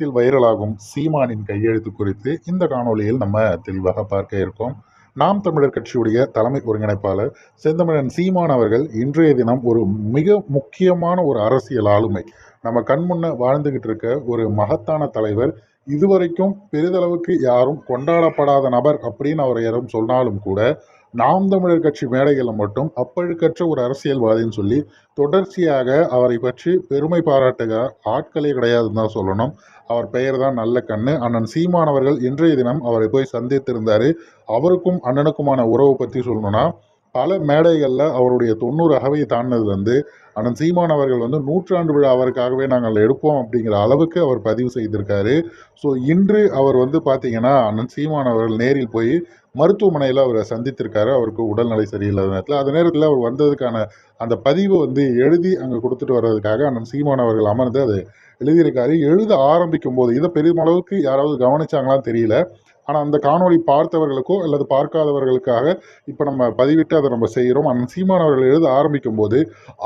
இணையத்தில் வைரலாகும் சீமானின் கையெழுத்து குறித்து இந்த காணொளியில் நம்ம தெளிவாக பார்க்க இருக்கோம். நாம் தமிழர் கட்சியுடைய தலைமை ஒருங்கிணைப்பாளர் செந்தமிழன் சீமான் அவர்கள் இன்றைய தினம் ஒரு மிக முக்கியமான ஒரு அரசியல் ஆளுமை. நம்ம கண்முன்ன வாழ்ந்துகிட்டு இருக்க ஒரு மகத்தான தலைவர். இதுவரைக்கும் பெரிதளவுக்கு யாரும் கொண்டாடப்படாத நபர் அப்படின்னு அவர் யாரும் சொன்னாலும் கூட நாம் தமிழர் கட்சி மேடைகளில் மட்டும் அப்பழுக்கற்ற ஒரு அரசியல்வாதின்னு சொல்லி தொடர்ச்சியாக அவரை பற்றி பெருமை பாராட்டுக ஆட்களே கிடையாதுன்னு தான் சொல்லணும். அவர் பெயர் தான் நல்ல கண்ணு. அண்ணன் சீமானவர்கள் இன்றைய தினம் அவரை போய் சந்தித்திருந்தார். அவருக்கும் அண்ணனுக்குமான உறவு பற்றி சொல்லணும்னா பல மேடைகளில் அவருடைய தொண்ணூறு அகவை தாண்டினது வந்து அண்ணன் சீமான் அவர்கள் வந்து நூற்றாண்டு விழா அவருக்காகவே நாங்கள் எடுப்போம் அப்படிங்கிற அளவுக்கு அவர் பதிவு செய்திருக்காரு. ஸோ இன்று அவர் வந்து பார்த்தீங்கன்னா அண்ணன் சீமான் அவர்கள் நேரில் போய் மருத்துவமனையில் அவரை சந்தித்திருக்காரு. அவருக்கு உடல்நிலை சரியில்லாத நேரத்தில். அந்த நேரத்தில் அவர் வந்ததுக்கான அந்த பதிவை வந்து எழுதி அங்கே கொடுத்துட்டு வர்றதுக்காக அண்ணன் சீமான் அவர்கள் அமர்ந்து அதை எழுதியிருக்காரு. எழுத ஆரம்பிக்கும் போது இதை பெருமளவுக்கு யாராவது கவனிச்சாங்களான்னு தெரியல. ஆனால் அந்த காணொளி பார்த்தவர்களுக்கோ அல்லது பார்க்காதவர்களுக்காக இப்போ நம்ம பதிவிட்டு அதை நம்ம செய்கிறோம் அண்ணன் சீமான் அவர்கள் எழுத ஆரம்பிக்கும் போது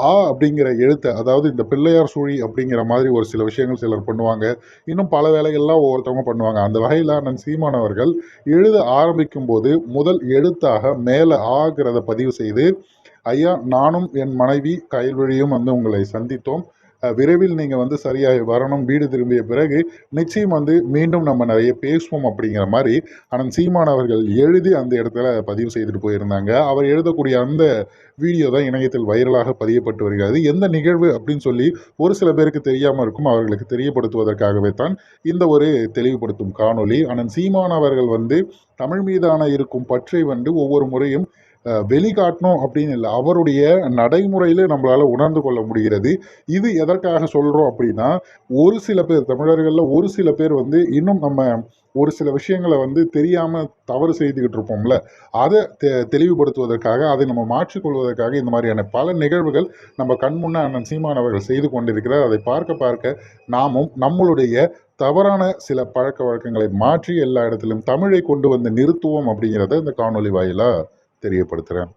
ஆ அப்படிங்கிற எழுத்தை அதாவது இந்த பிள்ளையார் சூழி அப்படிங்கிற மாதிரி ஒரு சில விஷயங்கள் சிலர் பண்ணுவாங்க. இன்னும் பல வேலைகள்லாம் ஒவ்வொருத்தவங்க பண்ணுவாங்க. அந்த வகையில் அண்ணன் சீமான் அவர்கள் எழுத ஆரம்பிக்கும் போது முதல் எழுத்தாக மேலே ஆகிறத பதிவு செய்து ஐயா நானும் என் மனைவி கயல்வழியும் வந்து உங்களை சந்தித்தோம். விரைவில் நீங்கள் வந்து சரியாக வரணும் வீடு திரும்பிய பிறகு நிச்சயம் வந்து மீண்டும் நம்ம நிறைய பேசுவோம் அப்படிங்கிற மாதிரி அனந்த் சீமான் அவர்கள் எழுதி அந்த இடத்துல பதிவு செய்துட்டு போயிருந்தாங்க. அவர் எழுதக்கூடிய அந்த வீடியோ தான் இணையத்தில் வைரலாக பதியப்பட்டு வருகிறது. எந்த நிகழ்வு அப்படின்னு சொல்லி ஒரு சில பேருக்கு தெரியாமல் இருக்கும் அவர்களுக்கு தெரியப்படுத்துவதற்காகவே தான் இந்த ஒரு தெளிவுபடுத்தும் காணொலி அனந்த் சீமான் அவர்கள் வந்து தமிழ் மீதான இருக்கும் பற்றை வந்து ஒவ்வொரு முறையும் வெளிக்காட்டணும் அப்படின்னு இல்லை. அவருடைய நடைமுறையில் நம்மளால் உணர்ந்து கொள்ள முடிகிறது. இது எதற்காக சொல்கிறோம் அப்படின்னா ஒரு சில பேர் தமிழர்களில் ஒரு சில பேர் வந்து இன்னும் நம்ம ஒரு சில விஷயங்களை வந்து தெரியாமல் தவறு செய்துக்கிட்டு இருப்போம்ல. அதை தெ தெளிவுபடுத்துவதற்காக அதை நம்ம மாற்றிக்கொள்வதற்காக இந்த மாதிரியான பல நிகழ்வுகள் நம்ம கண்முன்ன அண்ணன் சீமான் அவர்கள் செய்து கொண்டிருக்கிறார். அதை பார்க்க பார்க்க நாமும் நம்மளுடைய தவறான சில பழக்க வழக்கங்களை மாற்றி எல்லா இடத்திலும் தமிழை கொண்டு வந்து நிறுத்துவோம் அப்படிங்கிறத இந்த காணொலி வாயிலாக தெரியப்படுத்துகிறேன்